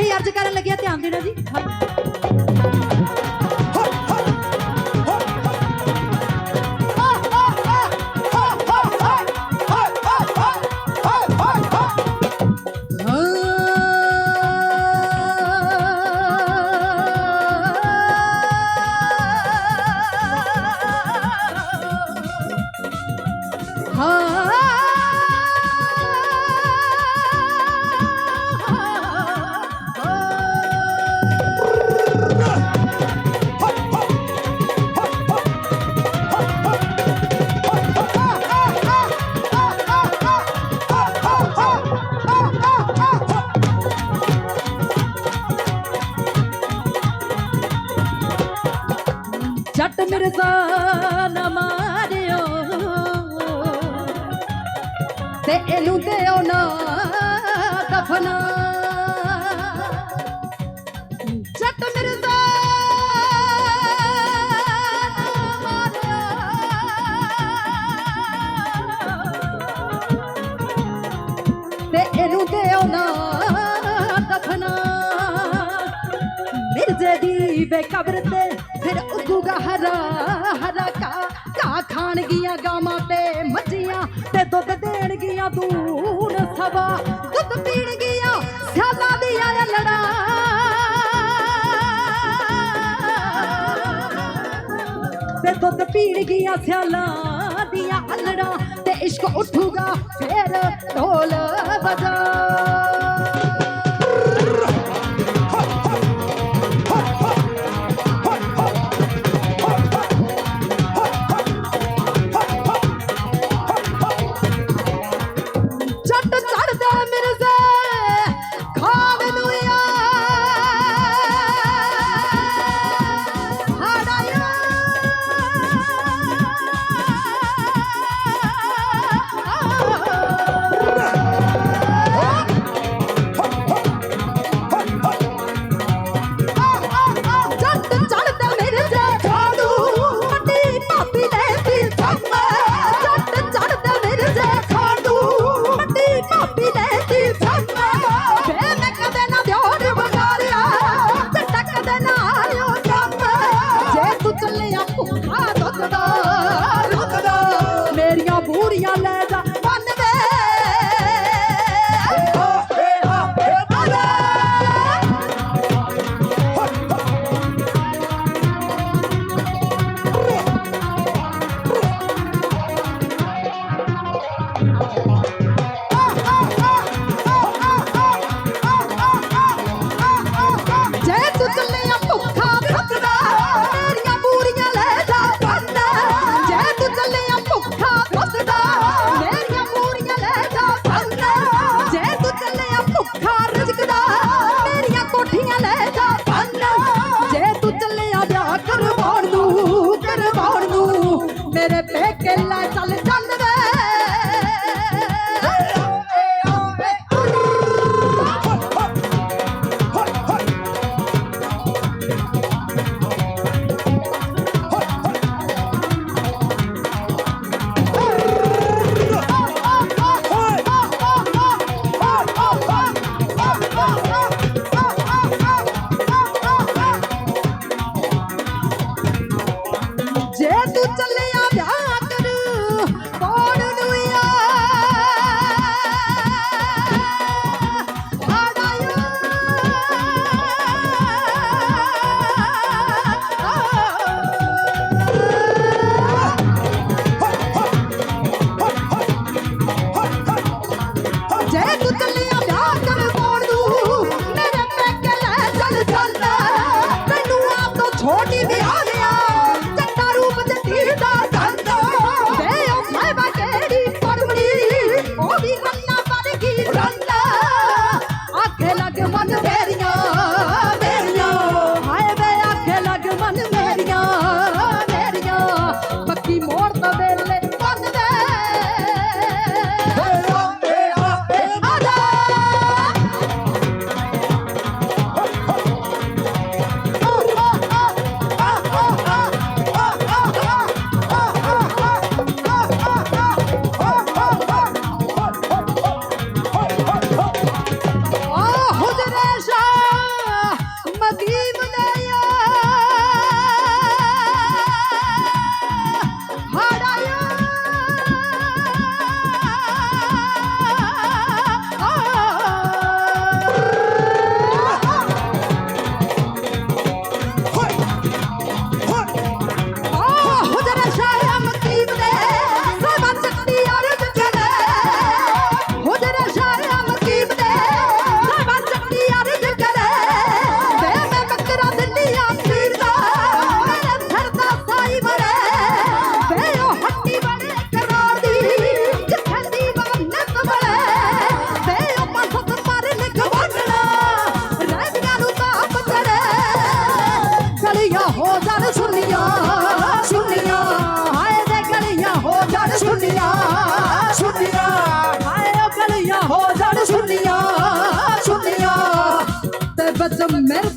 ही अर्ज़ कर लगे ध्यान देना जी। ਜੱਟ ਮਿਰਜ਼ਾ ਨਾ ਮਾਰਿਓ। ਤੇ ਇਹਨੂੰ ਦਿਓ ਨਾ ਦਫਨਾ। ਜੱਟ ਮਿਰਜ਼ਾ ਤੇ ਇਹਨੂੰ ਦਿਓ ਨਾ ਦਫਨਾ। ਮਿਰਜ਼ੇ ਦੀ ਬੇਕਬਰ ਤੇ ਫਿਰ ਉੱਗੂਗਾ ਹਰਾ ਹਰਾ ਕਾ ਕਾ ਖਾਣ ਗੀਆਂ ਗਾਵਾਂ ਤੇ ਮੱਝੀਆਂ ਤੇ ਦੁੱਧ ਦੇਣ ਗੀਆਂ ਦੂਣ ਸਵਾ ਦੁੱਧ ਪੀਣ ਗੀਆਂ ਸਿਆਲਾਂ ਦੀਆਂ ਲੜਾ ਤੇ ਦੁੱਧ ਪੀਣ ਗੀਆਂ ਸਿਆਲਾਂ ਦੀਆਂ ਅਲੜਾ ਤੇ ਇਸ਼ਕ ਉੱਠੂਗਾ ਫੇਰ ਢੋਲ ਵਜਾ tutta le 加油. America.